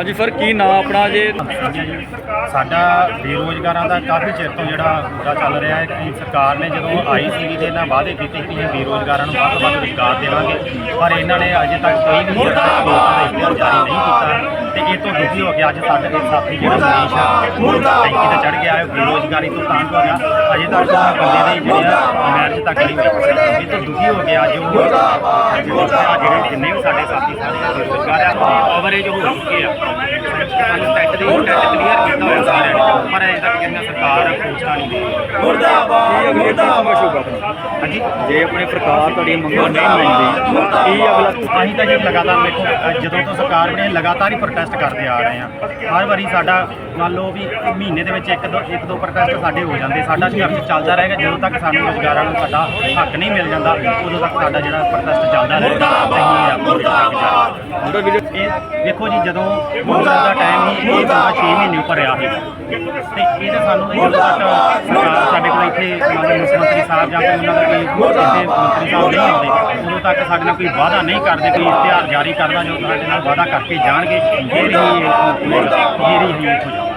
ਹਾਂਜੀ ਸਰ ਕੀ ਨਾਂ ਆਪਣਾ ਜੇ? ਸਾਡਾ ਬੇਰੋਜ਼ਗਾਰਾਂ ਦਾ ਕਾਫੀ ਚਿਰ ਤੋਂ ਜਿਹੜਾ ਮੁੱਦਾ ਚੱਲ ਰਿਹਾ ਹੈ ਕਿ ਸਰਕਾਰ ਨੇ ਜਦੋਂ ਆਈ ਸੀਗੀ ਤੇ ਇਹਨਾਂ ਵਾਅਦੇ ਕੀਤੇ ਕਿ ਇਹ ਬੇਰੋਜ਼ਗਾਰਾਂ ਨੂੰ ਵੱਧ ਤੋਂ ਵੱਧ ਰੁਜ਼ਗਾਰ ਦੇਵਾਂਗੇ ਪਰ ਇਹਨਾਂ ਨੇ ਅਜੇ ਤੱਕ ਕੋਈ ਵੀ ਲੋਕਾਂ ਦਾ ਇਖਤਿਆਰ ਜਾਰੀ ਨਹੀਂ ਕੀਤਾ ਤੇ ਇਹ ਤੋਂ ਦੁਖੀ ਹੋ ਕੇ ਅੱਜ ਸਾਡੇ ਦੇ ਸਾਥੀ ਜਿਹੜਾ ਮਨੀਸ਼ ਆ ਟੈਂਕੀ ਤੇ ਚੜ ਗਿਆ ਹੈ ਬੇਰੋਜ਼ਗਾਰੀ ਤੋਂ ਤੰਗ ਹੋ ਗਿਆ। ਅਜੇ ਤੱਕ ਬੰਦੇ ਦੇ ਜਿਹੜੇ ਮੈਰਿਜ ਤੱਕ ਨਹੀਂ ਇਹ ਤੋਂ ਦੁਖੀ ਹੋ ਕੇ ਅੱਜ ਉਹ ਜਿਹੜੇ ਜਿਹੜੇ ਜਿੰਨੇ ਵੀ ਸਾਡੇ ਸਾਥੀ ਸਾਰੇ ਆ ਓਵਰੇਜ ਹੋ ਚੁੱਕੇ ਆ। ਸਾਨੂੰ ਟੈਟ ਦੀ ਟੈਟ ਕਲੀਅਰ ਕੀਤਾ ਹੋਇਆ ਸਾਰਿਆਂ ਨੇ। ਪਰ ਅਜੇ ਤੱਕ ਕਿੰਨਾ ਸਰਕਾਰ ਪੋਸਟਾਂ ਨਹੀਂ। ਦੇ ਹੋਊਗਾ ਆਪਣਾ? ਹਾਂਜੀ? ਜੇ ਆਪਣੀ ਸਰਕਾਰ ਤੁਹਾਡੀਆਂ ਮੰਗਾਂ ਨਹੀਂ ਮੰਨਦੀ ਕੀ ਅਗਲਾ ਅਸੀਂ ਤਾਂ ਜੀ ਲਗਾਤਾਰ ਅ, ਜਦੋਂ ਤੋਂ ਸਰਕਾਰ ਬਣੀ ਲਗਾਤਾਰ ਹੀ ਪ੍ਰੋਟੈਸਟ ਕਰਦੇ ਆ ਰਹੇ ਆ। ਹਰ ਵਾਰੀ ਸਾਡਾ ਮੰਨ ਲਓ ਵੀ ਮਹੀਨੇ ਦੇ ਵਿੱਚ ਇੱਕ ਦੋ ਇੱਕ ਦੋ ਪ੍ਰੋਟੈਸਟ ਸਾਡੇ ਹੋ ਜਾਂਦੇ। ਸਾਡਾ ਸੰਘਰਸ਼ ਚੱਲਦਾ ਰਹੇਗਾ ਜਦੋਂ ਤੱਕ ਸਾਨੂੰ ਰੁਜ਼ਗਾਰਾਂ ਨੂੰ ਸਾਡਾ ਹੱਕ ਨਹੀਂ ਮਿਲ ਜਾਂਦਾ ਉਦੋਂ ਤੱਕ ਸਾਡਾ ਜਿਹੜਾ ਪ੍ਰੋਟੈਸਟ ਚੱਲਦਾ ਰਹੇਗਾ ਮੁਰਦਾਬਾਦ ਵੀਡੀਓ ਇਹ ਦੇਖੋ ਜੀ, ਜਦੋਂ ਵੋਟਾਂ ਦਾ ਟਾਈਮ ਹੀ ਇਹ ਪੂਰਾ 6 ਮਹੀਨੇ ਉੱਪਰ ਰਿਹਾ ਸੀ। ਤੇ ਇਹ ਤਾਂ ਸਾਨੂੰ ਜਦੋਂ ਤੱਕ ਸਰਕਾਰ ਸਾਡੇ ਕੋਲ ਇੱਥੇ ਮੰਨ ਮੁੱਖ ਮੰਤਰੀ ਸਾਹਿਬ ਜਾਂ ਕੋਈ ਉਹਨਾਂ ਦਾ ਕੋਈ ਇੱਥੇ ਮੰਤਰੀ ਸਾਹਿਬ ਨਹੀਂ ਆਉਂਦੇ ਉਦੋਂ ਤੱਕ ਸਾਡੇ ਨਾਲ ਕੋਈ ਵਾਅਦਾ ਨਹੀਂ ਕਰਦੇ, ਕੋਈ ਇਸ਼ਤਿਹਾਰ ਜਾਰੀ ਕਰਦਾ, ਜੋ ਸਾਡੇ ਨਾਲ ਵਾਅਦਾ ਕਰਕੇ ਜਾਣਗੇ ਫਿਰ ਹੀ, ਇਹ ਹੀ ਅਸੀਂ ਇੱਥੋਂ